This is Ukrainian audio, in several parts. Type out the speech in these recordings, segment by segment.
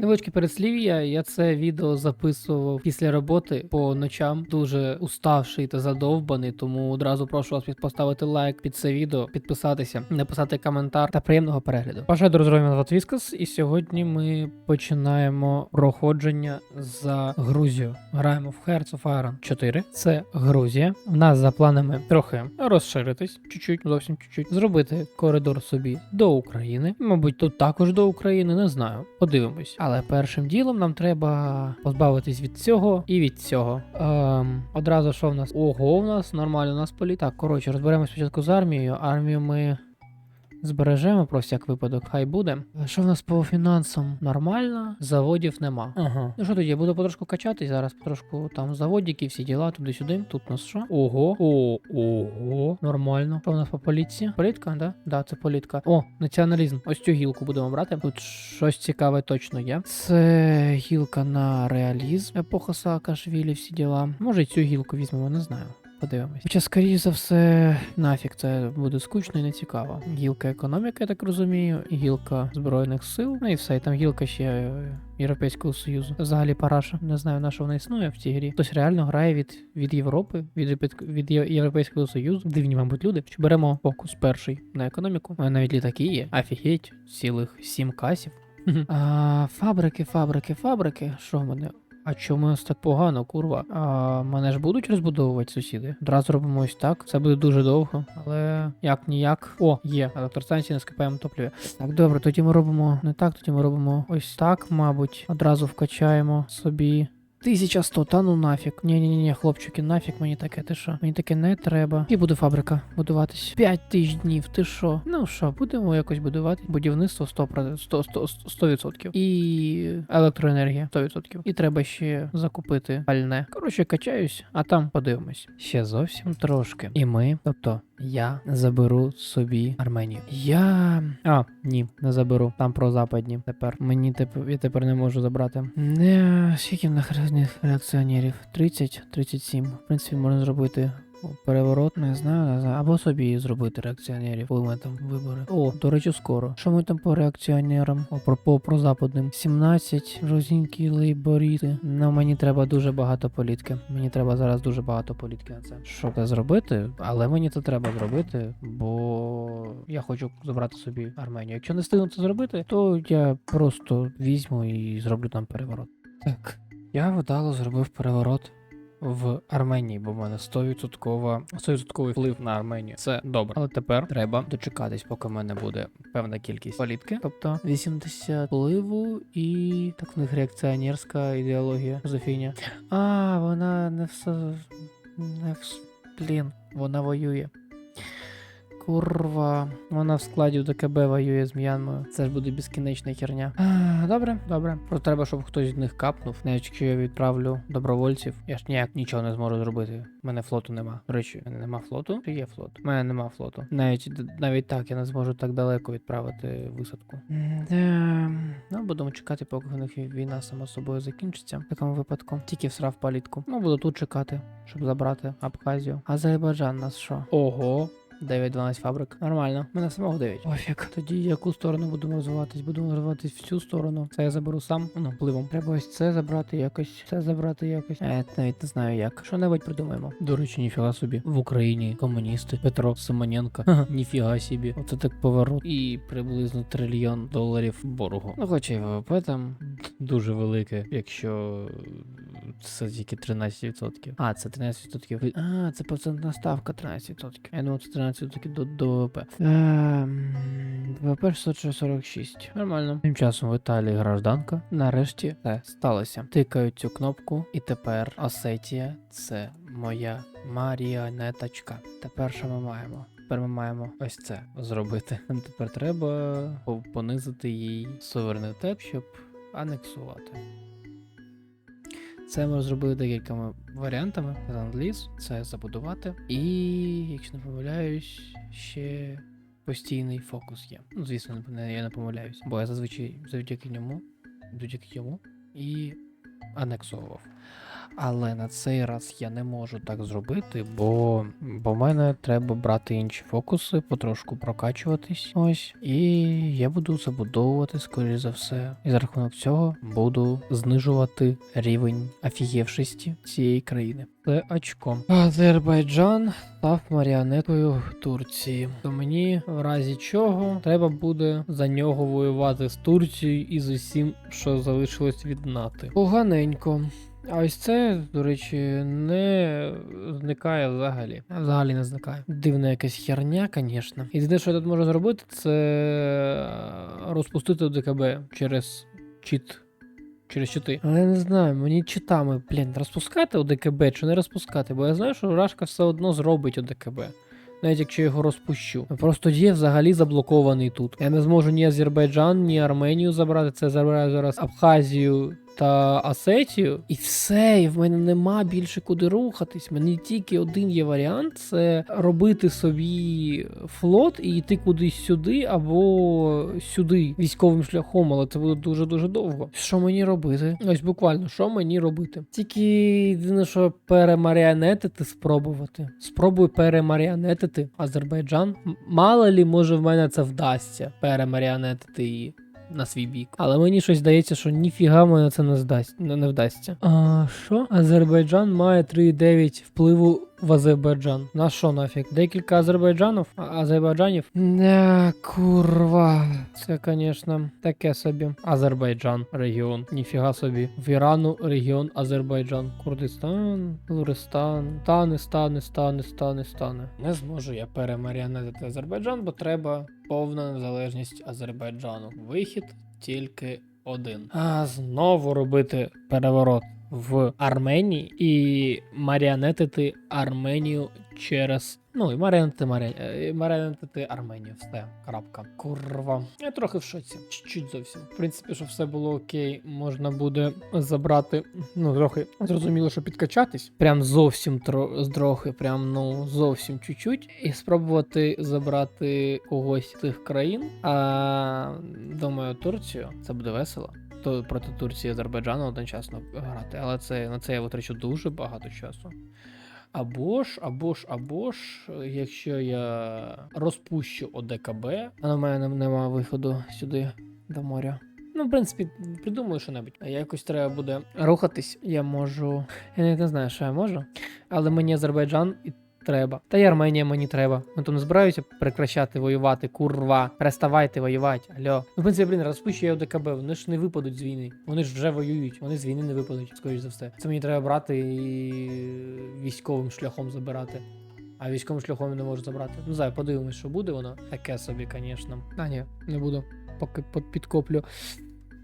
Невеличке передслів'я. Я це відео записував після роботи по ночам. Дуже уставший та задовбаний. Тому одразу прошу вас поставити лайк під це відео, підписатися, написати коментар та приємного перегляду. Бажаю мене звати і сьогодні ми починаємо проходження за Грузію. Граємо в Hearts of Iron 4. Це Грузія. У нас за планами трохи розширитись, чуть-чуть, зовсім чуть-чуть, зробити коридор собі до України. Мабуть, тут також до України, не знаю. Подивимось. Але першим ділом нам треба позбавитись від цього і від цього. Ем, одразу що в нас? Ого, у нас нормально, у нас політ. Так, коротше, розберемось спочатку з армією. Армію ми. Збережемо про всяк випадок, хай буде. Що в нас по фінансам? Нормально, заводів нема. Ага. Ну що тоді, я буду потрошку качатись зараз, потрошку там заводики, всі діла, туди-сюди. Тут у нас що? Ого. О, ого. Нормально. Що в нас по поліції? Політка, да? Да, це політка. О, націоналізм. Ось цю гілку будемо брати. Тут щось цікаве точно є. Це гілка на реалізм. Епоха Саакашвілі, всі діла. Може і цю гілку візьмемо, не знаю. Подивимось. Хоча, скоріше за все, нафіг це буде скучно і не цікаво. Гілка економіки, я так розумію, гілка збройних сил. Ну і все, і там гілка ще е, Європейського Союзу. Взагалі параша. Не знаю, на що вона існує в цій грі. Хтось реально грає від, від Європи, від, від Європейського Союзу. Дивні, мабуть, люди. Що беремо фокус перший на економіку. У навіть літаки є. Офігеть, цілих сім касів. А, фабрики, фабрики, фабрики. Що в мене? А чому у нас так погано, курва? А мене ж будуть розбудовувати сусіди? Одразу робимо ось так. Це буде дуже довго, але як ніяк. О, є. Електростанція не скипаємо топливо. Так, добре, тоді ми робимо не так, тоді ми робимо ось так, мабуть. Одразу вкачаємо собі. 1100, та ну нафіг. ні ні ні хлопчики, нафіг мені таке, ти що? Мені таке не треба. І буде фабрика будуватись. 5 тисяч днів, ти що? Ну що, будемо якось будувати. Будівництво 100%, 100, 100, 100%. І електроенергія 100%. І треба ще закупити пальне. Коротше, качаюсь, а там подивимось. Ще зовсім трошки. І ми, тобто, я заберу собі Арменію. Я. А, ні, не заберу. Там про западні. Тепер мені тепер я тепер не можу забрати. Не скільки в різних реакціонерів? 30, 37. В принципі, можна зробити. Переворот, не знаю, не знаю. Або собі зробити реакціонерів, коли ми там вибори. О, до речі, скоро. Що ми там по реакціонерам? О, про, по прозападним. 17 розінькі лейборіти. Ну, мені треба дуже багато політки. Мені треба зараз дуже багато політки на це. Що це зробити? Але мені це треба зробити, бо я хочу забрати собі Арменію. Якщо не встигну це зробити, то я просто візьму і зроблю там переворот. Так, я вдало зробив переворот в Арменії, бо в мене 100%, 100% вплив на Арменію. Це добре. Але тепер треба дочекатись, поки в мене буде певна кількість політки. Тобто 80 впливу і так в них реакціонерська ідеологія Жозефіня. А, вона не все. Не в... Блін, вона воює. Курва, вона в складі ДКБ воює з М'янмою. Це ж буде безкінечна херня. А, добре, добре. Просто треба, щоб хтось з них капнув. Навіть якщо я відправлю добровольців, я ж ніяк нічого не зможу зробити. У мене флоту нема. До речі, у мене нема флоту. Чи є флот? У мене нема флоту. Навіть навіть так я не зможу так далеко відправити висадку. Ну, будемо чекати, поки в них війна сама собою закінчиться. В такому випадку. Тільки всрав палітку. Ну, буду тут чекати, щоб забрати Абхазію. Азербайджан нас що? Ого. 9-12 фабрик. Нормально. Мене самого 9. Офік. Тоді яку сторону будемо розвиватись? Будемо розвиватись в цю сторону. Це я заберу сам. Ну, пливом. Треба ось це забрати якось. Це забрати якось. Е, навіть не знаю як. Що небудь придумаємо. До речі, ніфіга собі. В Україні комуністи. Петро Симоненко. Ха, ніфіга собі. Оце так поворот. І приблизно трильйон доларів боргу. Ну, хоча й ВВП там дуже велике, якщо це тільки 13%. А, це 13%. А, це процентна ставка 13%. Я думав, це 13% до, до ВВП. ВВП 646. Нормально. Тим часом в Італії гражданка. Нарешті це сталося. Тикаю цю кнопку, і тепер Осетія це моя маріонеточка. Тепер що ми маємо? Тепер ми маємо ось це зробити. Нам тепер треба понизити їй суверенітет, щоб анексувати. Це ми зробили декількома варіантами. Ленд-ліз, це забудувати. І, якщо не помиляюсь, ще постійний фокус є. Ну, звісно, не- я не помиляюсь, бо я зазвичай завдяки ньому, завдяки йому і анексовував. Але на цей раз я не можу так зробити, бо, в мене треба брати інші фокуси, потрошку прокачуватись. Ось. І я буду забудовувати, скоріш за все. І за рахунок цього буду знижувати рівень афієвшості цієї країни. Це очко. Азербайджан став маріонеткою Турції. То мені в разі чого треба буде за нього воювати з Турцією і з усім, що залишилось від НАТО. Поганенько. А ось це, до речі, не зникає взагалі. Взагалі не зникає. Дивна якась херня, звісно. Єдине, що я тут можу зробити, це розпустити ДКБ через чіт. Через чити. Але я не знаю, мені читами, блін, розпускати ОДКБ чи не розпускати, бо я знаю, що Рашка все одно зробить ОДКБ. Навіть якщо я його розпущу. Просто є взагалі заблокований тут. Я не зможу ні Азербайджан, ні Арменію забрати. Це забираю зараз Абхазію та Осетію. І все, і в мене нема більше куди рухатись. Мені тільки один є варіант: це робити собі флот і йти кудись сюди або сюди військовим шляхом, але це буде дуже дуже довго. Що мені робити? Ось буквально, що мені робити? Тільки єдине, що перемаріонетити спробувати. Спробуй перемаріонетити Азербайджан. Мало лі, може, в мене це вдасться перемаріонетити її на свій бік. Але мені щось здається, що ніфіга мене це не здасть, не, не вдасться. А що? Азербайджан має 3,9 впливу в Азербайджан. На що нафіг? Декілька Азербайджанів? Азербайджанів? Не, курва. Це, звісно, таке собі. Азербайджан регіон. Ніфіга собі. В Ірану регіон Азербайджан. Курдистан, Луристан. Стане, стане, стане, стане, стане. Не зможу я перемаріонетити Азербайджан, бо треба повна незалежність Азербайджану. Вихід тільки один. А знову робити переворот в Арменії і маріонетити Арменію через. Ну і маріонетити, марі... е, маріонетити Арменію. Все, крапка. Курва. Я трохи в шоці. Чуть-чуть зовсім. В принципі, щоб все було окей, можна буде забрати. Ну, трохи зрозуміло, що підкачатись. Прям зовсім тро... трохи, прям ну зовсім чуть-чуть. І спробувати забрати когось з цих країн. А думаю, Турцію це буде весело. Проти Турції і Азербайджану одночасно грати, але це на це я витрачу дуже багато часу. Або ж, або ж, або ж, якщо я розпущу ОДКБ, а в мене немає виходу сюди до моря. Ну, в принципі, придумаю що-небудь. А якось треба буде рухатись. Я можу. Я не знаю, що я можу. Але мені Азербайджан і треба. Та й Арменія мені треба. Ну то не збираюся прекращати воювати, курва. Переставайте воювати. Алло. Ну, в принципі, блін, розпущу я ОДКБ, вони ж не випадуть з війни. Вони ж вже воюють, вони з війни не випадуть, скоріш за все. Це мені треба брати і військовим шляхом забирати. А військовим шляхом не можу забрати. Ну, знаю, подивимось, що буде воно. Таке собі, звісно. А ні, не буду. Поки підкоплю.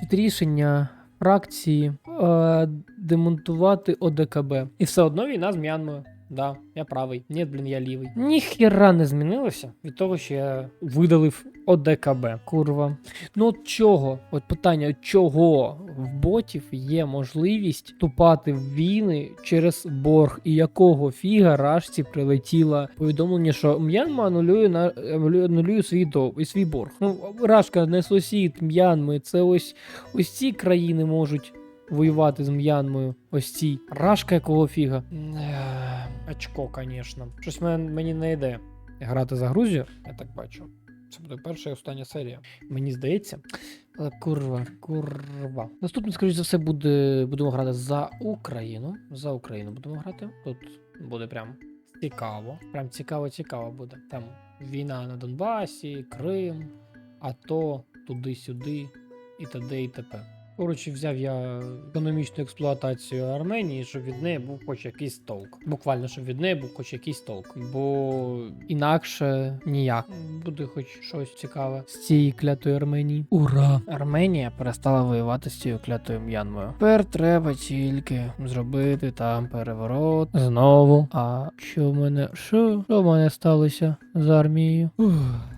Чуть рішення фракції е, демонтувати ОДКБ. І все одно війна з М'янмою. Да, я правий. Ні, блін, я лівий. Ніхіра не змінилося від того, що я видалив ОДКБ. Курва. Ну от чого? От питання, от чого в ботів є можливість вступати в війни через борг, і якого фіга рашці прилетіло повідомлення, що М'янма анулює на анулює анулює свій дов і свій борг. Ну рашка не сусід М'янми. Це ось ось ці країни можуть. Воювати з М'янмою, ось ці. Рашка якого фіга. Е, Очко, звісно. Щось мені не йде грати за Грузію, я так бачу. Це буде перша і остання серія. Мені здається. Але курва, курва. Наступне, скоріш за все, буде. Будемо грати за Україну. За Україну будемо грати. Тут буде прям цікаво. Прям цікаво-цікаво буде. Там війна на Донбасі, Крим, АТО, туди-сюди і т.д. і т.п. Коротше, взяв я економічну експлуатацію Арменії, щоб від неї був хоч якийсь толк. Буквально, щоб від неї був хоч якийсь толк. Бо інакше ніяк. Буде хоч щось цікаве з цієї клятої Арменії. Ура! Арменія перестала воювати з цією клятою М'янмою. Тепер треба тільки зробити там переворот знову. А що в мене? Що в мене сталося? За армією.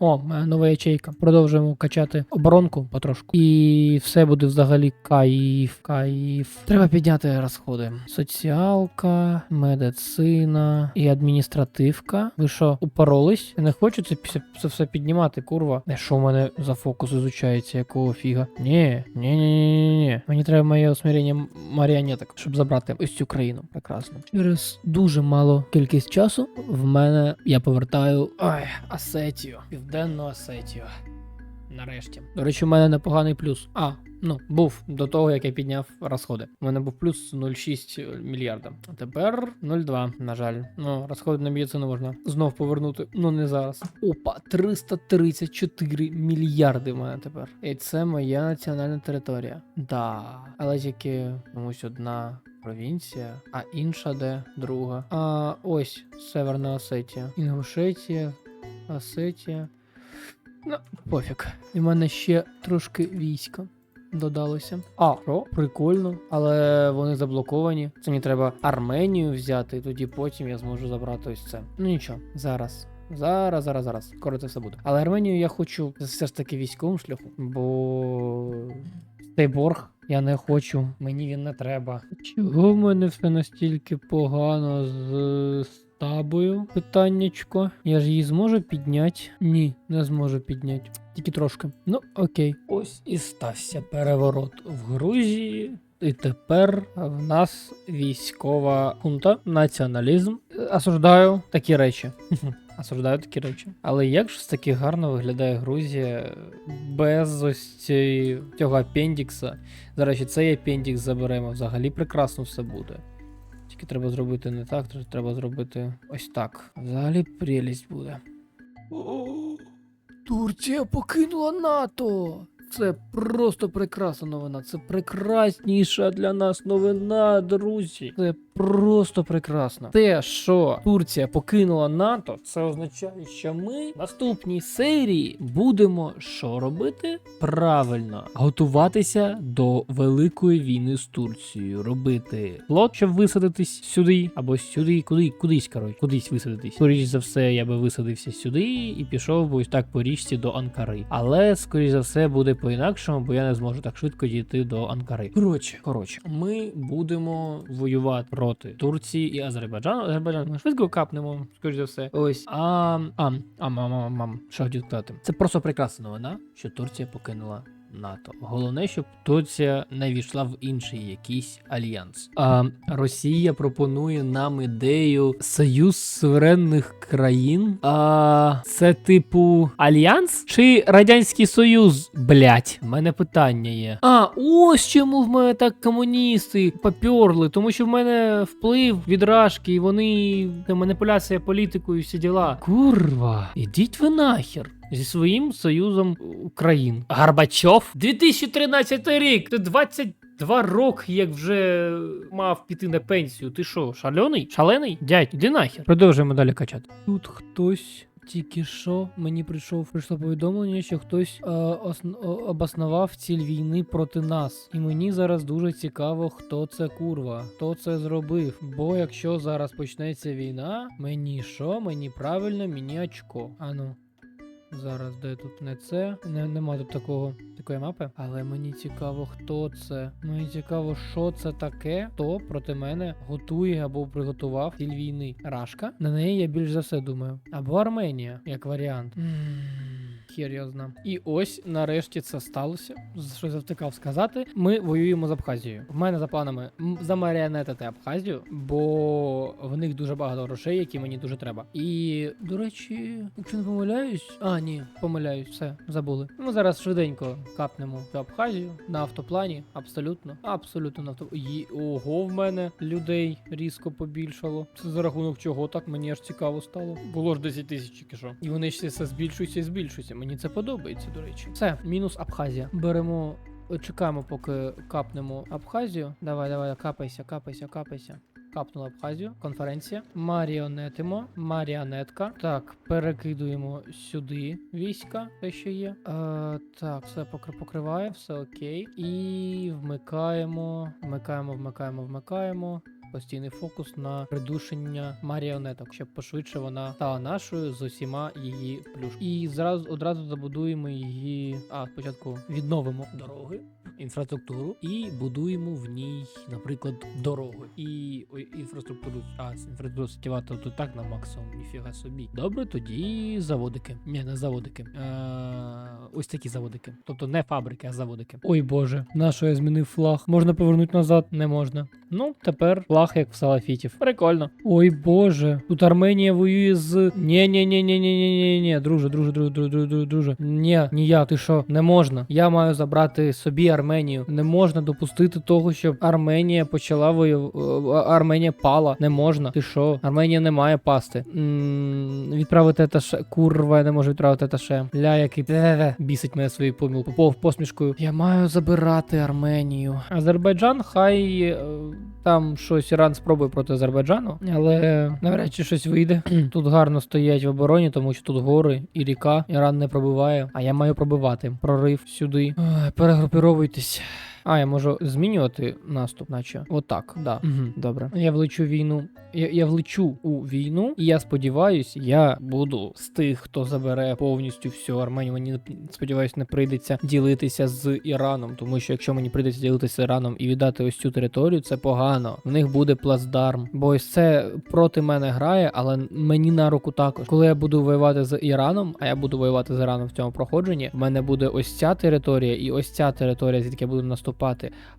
О, нова ячейка. Продовжуємо качати оборонку потрошку. І все буде взагалі кайф, кайф. Треба підняти розходи. Соціалка, медицина і адміністративка. Ви що, упоролись? Не хочу це, все піднімати, курва. Не що в мене за фокус изучається, якого фіга? Ні, ні, ні, ні, ні. Мені треба моє усмирення маріонеток, щоб забрати ось цю країну. Прекрасно. Через дуже мало кількість часу в мене я повертаю ой, Асетію, південну Асетію. Нарешті. До речі, у мене непоганий плюс. А, ну, був до того, як я підняв розходи. У мене був плюс 0,6 мільярда. А тепер 0,2, на жаль. Ну, розходи на медицину можна знов повернути. Ну не зараз. Опа, 334 мільярди в мене тепер. І це моя національна територія. Да. Але тільки комусь одна провінція, а інша де друга. А ось Северна Осетія. Інгушетія, Осетія. Ну, пофіг. І в мене ще трошки війська додалося. А, що? Прикольно, але вони заблоковані. Це мені треба Арменію взяти, і тоді потім я зможу забрати ось це. Ну нічого, зараз. Зараз, зараз, зараз. Скоро все буде. Але Арменію я хочу все ж таки військовим шляхом, бо цей борг я не хочу, мені він не треба. Чого в мене все настільки погано з стабою? Питаннячко. Я ж її зможу підняти? Ні, не зможу підняти. Тільки трошки. Ну, окей. Ось і стався переворот в Грузії. І тепер в нас військова хунта, націоналізм. Е, Осуждаю такі речі. Осуждаю такі речі. Але як ж таки гарно виглядає Грузія без ось цього апендікса. До речі, цей апендікс заберемо. Взагалі прекрасно все буде. Тільки треба зробити не так, тр- треба зробити ось так. Взагалі прелість буде. Турція покинула НАТО. Це просто прекрасна новина. Це прекрасніша для нас новина, друзі. Це просто прекрасно. Те, що Турція покинула НАТО, це означає, що ми в наступній серії будемо що робити? Правильно, готуватися до великої війни з Турцією, робити флот, щоб висадитись сюди, або сюди, куди, кудись, коротше, кудись висадитись. Скоріше за все, я би висадився сюди і пішов би ось так по річці до Анкари. Але, скоріш за все, буде по-інакшому, бо я не зможу так швидко дійти до Анкари. Коротше, коротше, ми будемо воювати проти Турції і Азербайджану. Азербайджан ми швидко капнемо, скоріш за все. Ось. А, а, а, мам, мам, мам, що хотів сказати. Це просто прекрасна новина, що Турція покинула НАТО. Головне, щоб Турція не війшла в інший якийсь альянс. А Росія пропонує нам ідею союз суверенних країн. А це типу альянс чи радянський союз? Блять, в мене питання є. А ось чому в мене так комуністи попьорли, тому що в мене вплив від рашки, і вони маніпуляція політикою, всі діла. Курва, ідіть ви нахер зі своїм союзом країн. Гарбачов? 2013 рік. Ти 22 роки, як вже мав піти на пенсію. Ти що, шалений? Шалений? Дядь, іди нахер. Продовжуємо далі качати. Тут хтось. Тільки що мені прийшов прийшло повідомлення, що хтось е, осн- о- обоснував ціль війни проти нас. І мені зараз дуже цікаво, хто це курва, хто це зробив. Бо якщо зараз почнеться війна, мені що? Мені правильно, мені очко. Ану. Зараз де тут не це. Не, нема тут такого такої мапи. Але мені цікаво, хто це. Мені цікаво, що це таке, хто проти мене готує або приготував ціль війни. Рашка. На неї я більш за все думаю. Або Арменія, як варіант. М, Хер я знаю. І ось нарешті це сталося. Що завтикав сказати. Ми воюємо з Абхазією. В мене за планами замаріонетити Абхазію, бо в них дуже багато грошей, які мені дуже треба. І до речі, якщо не помиляюсь, а ні, помиляюсь, все забули. Ми зараз швиденько капнемо в Абхазію на автоплані. Абсолютно, абсолютно на авто. Є- Ого, в мене людей різко побільшало. Це за рахунок чого так мені аж цікаво стало. Було ж 10 тисяч що. І вони ще все збільшуються і збільшуються. Мені це подобається, до речі. Все, мінус Абхазія. Беремо. Чекаємо, поки капнемо Абхазію. Давай, давай, капайся, капайся, капайся. Капнула Абхазію, конференція. Маріонетимо, маріонетка. Так, перекидуємо сюди війська, те, що є. Е, так, все покриває, все окей. І вмикаємо, вмикаємо, вмикаємо, вмикаємо. Постійний фокус на придушення маріонеток, щоб пошвидше вона стала нашою з усіма її плюшками. І зразу одразу забудуємо її. А спочатку відновимо дороги. Інфраструктуру і будуємо в ній, наприклад, дороги. І інфраструктуру, а інфраструктуру сетєва, то так на максимум, ніфіга собі. Добре, тоді заводики. Ні, не заводики. Е, ось такі заводики. Тобто не фабрики, а заводики. Ой боже, на що я змінив флаг? Можна повернути назад? Не можна. Ну, тепер флаг як в салафітів. Прикольно. Ой боже, тут Арменія воює з. ні ні ні ні ні ні ні ні друже, друже, друже, друже, друже, друже. Ні, ніяк, ти що, не можна. Я маю забрати собі Арменію. Не можна допустити того, щоб Арменія почала воювати. Арменія пала. Не можна. Ти що? Арменія не має пасти. відправити еташе. Курва, я не можу відправити еташе. Ля, який бісить мене своєю помилкою. Пов посмішкою. Я маю забирати Арменію. Азербайджан, хай е, там щось Іран спробує проти Азербайджану, але навряд чи щось вийде. тут гарно стоять в обороні, тому що тут гори і ріка. Іран не пробиває, а я маю пробивати. Прорив сюди. Ой, підписуйтесь. А, я можу змінювати наступ, наче. Отак, да. Угу, добре. Я влечу війну. Я, я влечу у війну, і я сподіваюсь, я буду з тих, хто забере повністю всю Арменію. Мені сподіваюсь, не прийдеться ділитися з Іраном, тому що якщо мені прийдеться ділитися з Іраном і віддати ось цю територію, це погано. В них буде плацдарм. Бо ось це проти мене грає, але мені на руку також. Коли я буду воювати з Іраном, а я буду воювати з Іраном в цьому проходженні, в мене буде ось ця територія і ось ця територія, звідки я буду наступати.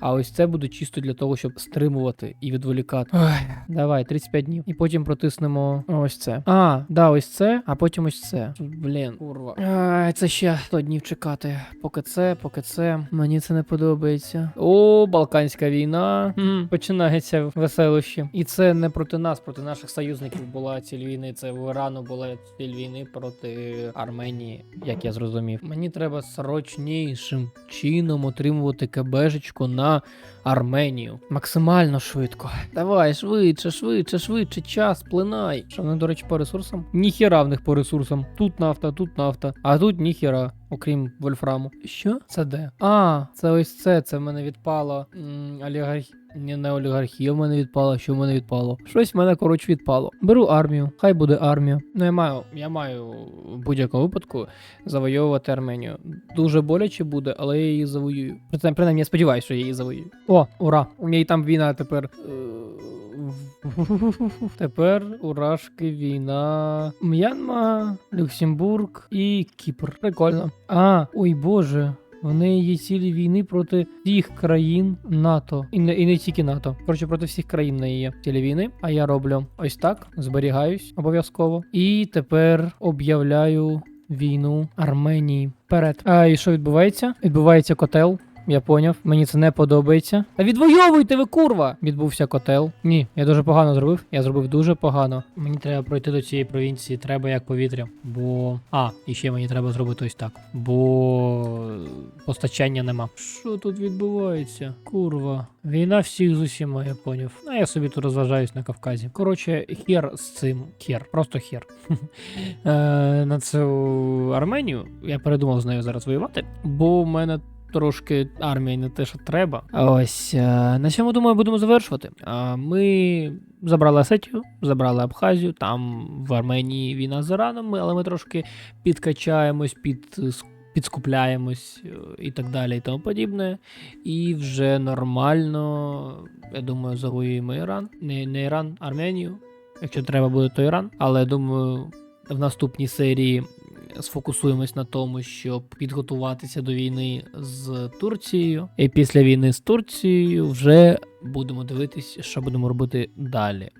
А ось це буде чисто для того, щоб стримувати і відволікати. Ой, давай, 35 днів. І потім протиснемо ось це. А, да, ось це, а потім ось це. Блін, курва. Ай, це ще 100 днів чекати. Поки це, поки це. Мені це не подобається. О, Балканська війна. М, Починається веселище. І це не проти нас, проти наших союзників була ціль війни. Це в Ірану була ціль війни проти Арменії, як я зрозумів. Мені треба срочнішим чином отримувати КБжечку на Арменію. Максимально швидко. Давай, швидше, швидше, швидше, час, плинай. Що вони, до речі, по ресурсам? Ніхіра в них по ресурсам. Тут нафта, тут нафта, а тут ніхіра. Окрім вольфраму. Що? Це де? А, це ось це. Це в мене відпало. м, Олігархія. Ні, не олігархія в мене відпала, що в мене відпало. Щось в мене, коротше, відпало. Беру армію, хай буде армія. Ну, я маю, я маю в будь-якому випадку завойовувати Арменію. Дуже боляче буде, але я її завоюю. Принаймні, я сподіваюся, що я її завоюю. О, ура! У неї там війна тепер. Е, Тепер у Рашки війна. М'янма, Люксембург і Кіпр. Прикольно. А, ой боже. В неї є цілі війни проти всіх країн НАТО. І не, і не тільки НАТО. Коротше, проти всіх країн неї є цілі війни. А я роблю ось так: зберігаюсь обов'язково. І тепер об'являю війну Арменії. Вперед. А і що відбувається? Відбувається котел. Я поняв, мені це не подобається. Та відвоюйте ви, курва! Відбувся котел. Ні, я дуже погано зробив. Я зробив дуже погано. Мені треба пройти до цієї провінції, треба як повітря. Бо. А, і ще мені треба зробити ось так. Бо постачання нема. Що тут відбувається? Курва. Війна всіх з усіма, я поняв. А я собі тут розважаюсь на Кавказі. Коротше, хер з цим. Хер, просто хер. Е, На цю Арменію я передумав з нею зараз воювати, бо в мене трошки армія не те, що треба. Ось е, на цьому думаю, будемо завершувати. Ми забрали Осетію, забрали Абхазію. Там в Арменії війна з Іраном, але ми трошки підкачаємось, під. Підскупляємось е, і так далі, і тому подібне. І вже нормально, я думаю, завоюємо Іран. Не, не Іран, Арменію. Якщо треба буде, то Іран. Але я думаю, в наступній серії сфокусуємось на тому, щоб підготуватися до війни з Турцією. І після війни з Турцією вже будемо дивитись, що будемо робити далі.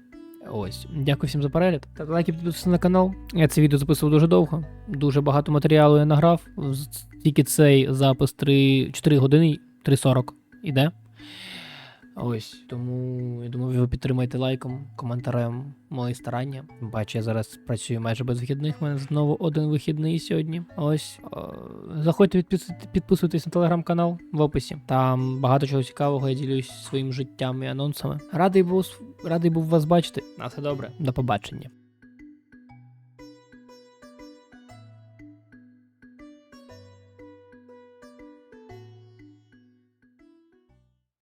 Ось, дякую всім за перегляд. Ставте лайки, підписуйтесь на канал. Я це відео записував дуже довго. Дуже багато матеріалу я награв. Тільки цей запис 3, 4 години 3.40 іде. Ось, тому я думаю, ви підтримаєте лайком, коментарем мої старання. Бачу, я зараз працюю майже без вихідних. У мене знову один вихідний сьогодні. Ось о, заходьте підписуйтесь, підписуйтесь на телеграм-канал в описі. Там багато чого цікавого. Я ділюсь своїм життям і анонсами. Радий був радий був вас бачити. На все добре, до побачення.